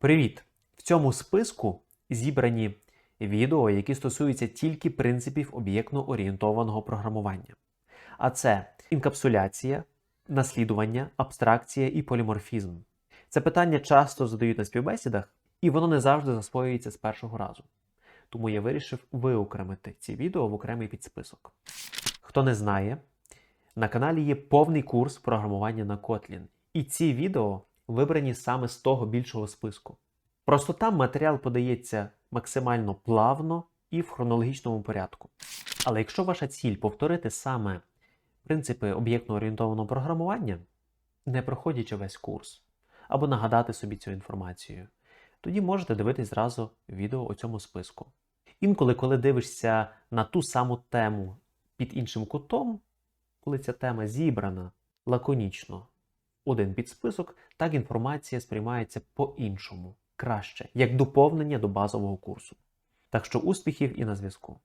Привіт! В цьому списку зібрані відео, які стосуються тільки принципів об'єктно-орієнтованого програмування. А це інкапсуляція, наслідування, абстракція і поліморфізм. Це питання часто задають на співбесідах, і воно не завжди засвоюється з першого разу. Тому я вирішив виокремити ці відео в окремий підсписок. Хто не знає, на каналі є повний курс програмування на Kotlin. І ці відео вибрані саме з того більшого списку. Просто там матеріал подається максимально плавно і в хронологічному порядку. Але якщо ваша ціль повторити саме принципи об'єктно-орієнтованого програмування, не проходячи весь курс, або нагадати собі цю інформацію, тоді можете дивитись зразу відео у цьому списку. Інколи, коли дивишся на ту саму тему під іншим кутом, коли ця тема зібрана лаконічно один підсписок, так інформація сприймається по-іншому, краще, як доповнення до базового курсу. Так що успіхів і на зв'язку.